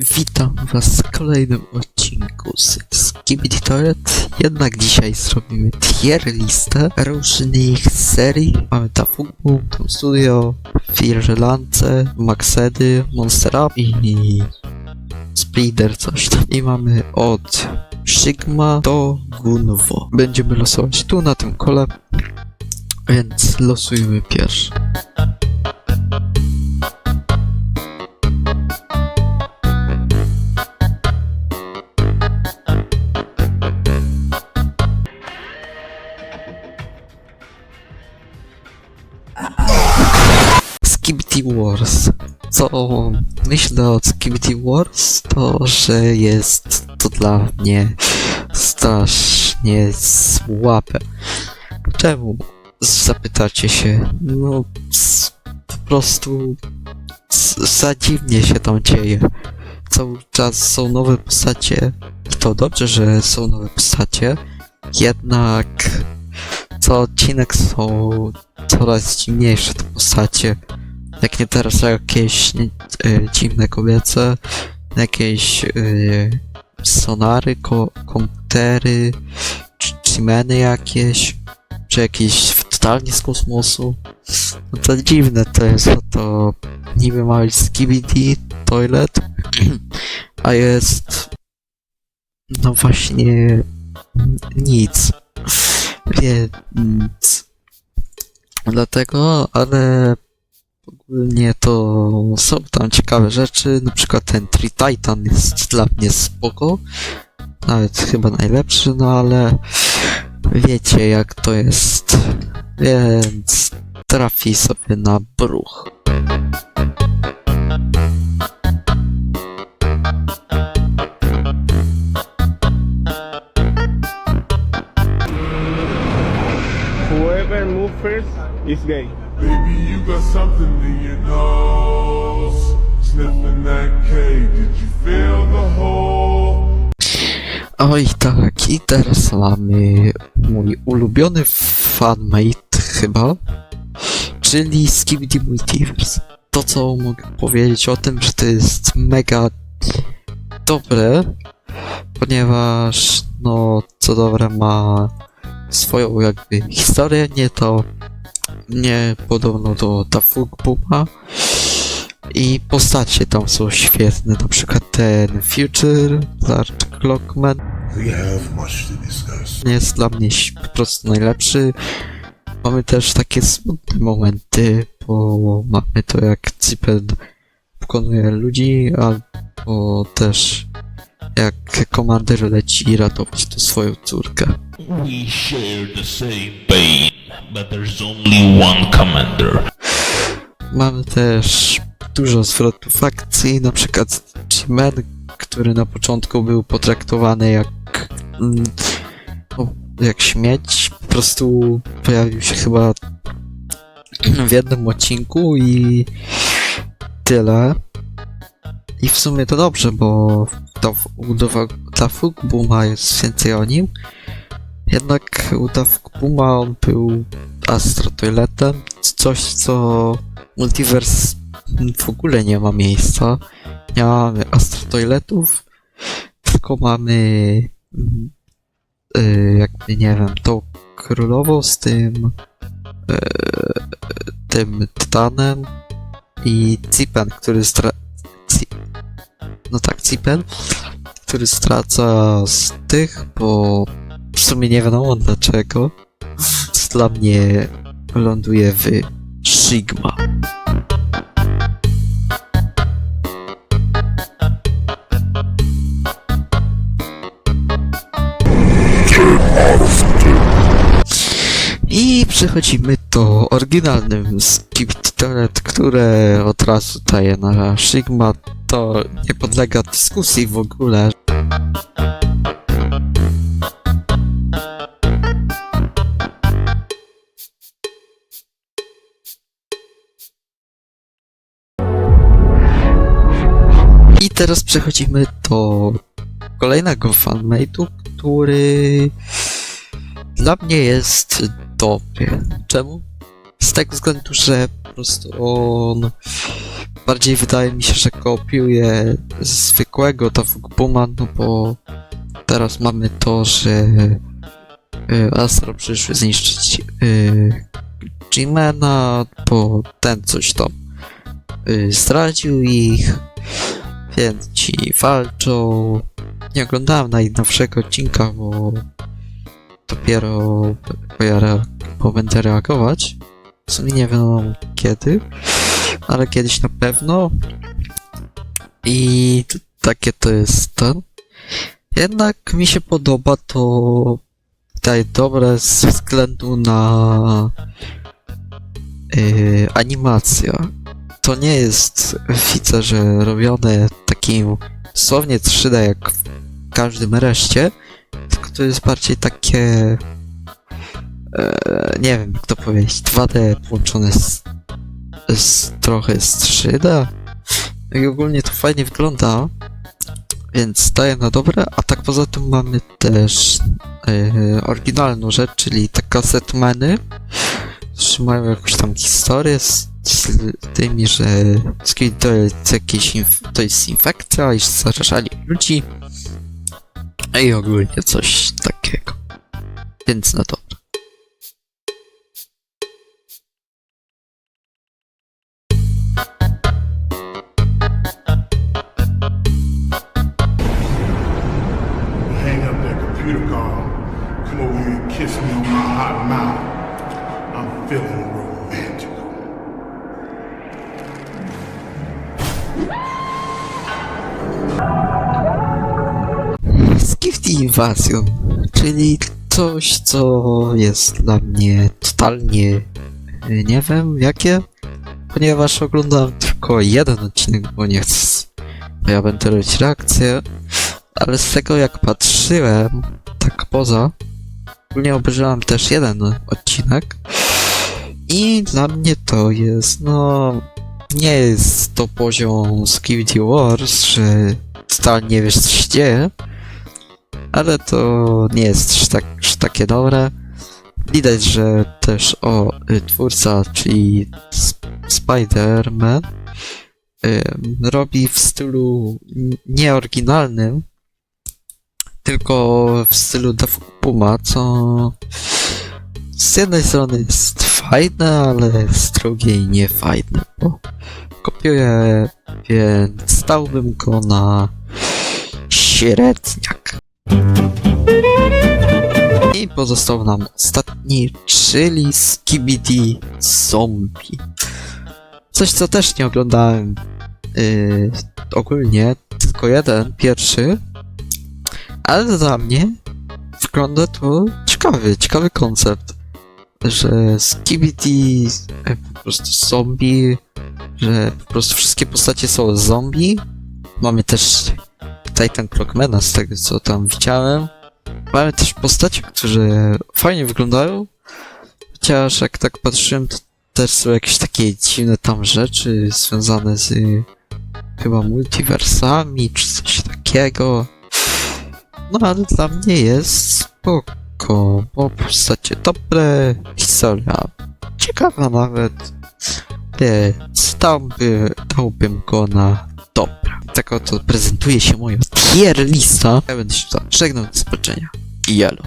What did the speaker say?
Witam was w kolejnym odcinku z Skibidi Toilet. Jednak dzisiaj zrobimy tier listę różnych serii. Mamy Tafugu, Tom Studio, Firlance, Maxedy, Monster Up i Splider coś tam. I mamy od Sigma do Gunwo. Będziemy losować tu na tym kole, więc losujemy pierwszy. Wars. Co myślę o Skibidi Wars, to że jest to dla mnie strasznie słabe. Czemu? Zapytacie się. No, po prostu za dziwnie się tam dzieje. Cały czas są nowe postacie. To dobrze, że są nowe postacie. Jednak co odcinek są coraz dziwniejsze te postacie. Jak nie teraz jakieś y, dziwne kobiece, jakieś y, sonary, ko, komputery, cimeny jakieś, czy jakieś totalnie z kosmosu. No to dziwne to jest, bo to niby ma być skibidi toilet, a jest no właśnie nic. Więc dlatego, ale ogólnie to są tam ciekawe rzeczy, na przykład ten Tree Titan jest dla mnie spoko, nawet chyba najlepszy, no ale wiecie jak to jest, więc trafi sobie na bruch. Is gay. Baby, you got something in your nose. Sniffing that K, did you feel the hole? Oj tak, i teraz mamy mój ulubiony fanmate chyba, czyli Skibidi Multiverse. To co mogę powiedzieć o tym, że to jest mega dobre, ponieważ no co dobre ma swoją jakby historię, nie to nie podobno do Dafuk Buma i postacie tam są świetne, na przykład ten Future, Large Clockman discuss. jest dla mnie po prostu najlepszy. Mamy też takie smutne momenty, bo mamy to jak Cipen pokonuje ludzi, albo też jak komander leci ratować tu swoją córkę. We share the same pain, but there's only one commander. Mamy też dużo zwrotów akcji, na przykład G-Man, który na początku był potraktowany jak mm, no, jak śmieć, po prostu pojawił się chyba w jednym odcinku i tyle. I w sumie to dobrze, bo Dawa- dla Fugbooma jest więcej o nim. Jednak u Dawkbuma on był astrotoiletem, coś co Multiverse w ogóle nie ma miejsca. Nie mamy astrotoiletów, tylko mamy mm, y, jakby nie wiem, tą królową z tym y, tym tytanem i Cipen, który stra... No tak, Cipen, który straca z tych, bo w sumie nie wiadomo dlaczego. Dla mnie ląduje w Sigma. I przechodzimy do oryginalnym Skip Toilet, które od razu daje na Sigma. To nie podlega dyskusji w ogóle. Teraz przechodzimy do kolejnego fanmate'u, który dla mnie jest dobry. Czemu? Z tego względu, że po prostu on bardziej wydaje mi się, że kopiuje zwykłego Tafukbuma, no bo teraz mamy to, że y, Astro przyszły zniszczyć y, G-Mana, bo ten coś tam y, zdradził ich, więc ci walczą. Nie oglądałem najnowszego odcinka, bo dopiero bo ja rea- bo będę reagować. W sumie nie wiem kiedy, ale kiedyś na pewno. I takie to jest ten. Jednak mi się podoba to daje dobre ze względu na yy, animacja. To nie jest, widzę, że robione takim dosłownie 3D jak w każdym reszcie, tylko to jest bardziej takie e, nie wiem jak to powiedzieć, 2D połączone z, z trochę z 3D. No I ogólnie to fajnie wygląda, więc daje na dobre, a tak poza tym mamy też e, oryginalną rzecz, czyli te kasetmeny, że mają jakąś tam historię z, z tymi, że to jest jakieś to jest infekcja i zarażali ludzi i ogólnie coś takiego. Więc no to romantic. Skifty Invasion, czyli coś, co jest dla mnie totalnie y, nie wiem jakie, ponieważ oglądam tylko jeden odcinek, bo nie chcę, bo ja będę robić reakcję, ale z tego jak patrzyłem, tak poza, ogólnie obejrzałem też jeden odcinek i dla mnie to jest, no, nie jest to poziom Skifty Wars, że totalnie nie wiesz co się dzieje, ale to nie jest tak, takie dobre. Widać, że też o y, twórca, czyli Sp- Spider-Man, robi w stylu nieoryginalnym, tylko w stylu Daft Puma, co z jednej strony jest fajne, ale z drugiej nie fajne, bo kopiuję, więc dałbym go na średniak. I pozostał nam ostatni, czyli Skibidi Zombie. Coś, co też nie oglądałem yy, ogólnie, tylko jeden, pierwszy. Ale dla mnie wygląda to ciekawy, ciekawy koncept. Że Skibidi po prostu zombie, że po prostu wszystkie postacie są zombie. Mamy też Titan Clockmana z tego co tam widziałem. Mamy też postacie, które fajnie wyglądają. Chociaż jak tak patrzyłem, to też są jakieś takie dziwne tam rzeczy związane z y, chyba multiversami czy coś takiego. No ale dla mnie jest spoko, bo postacie dobre, historia ciekawa nawet. Więc dałby, dałbym go na dobra. Tak oto prezentuje się moja tier lista. Ja będę się tam żegnał do zobaczenia. Jelo.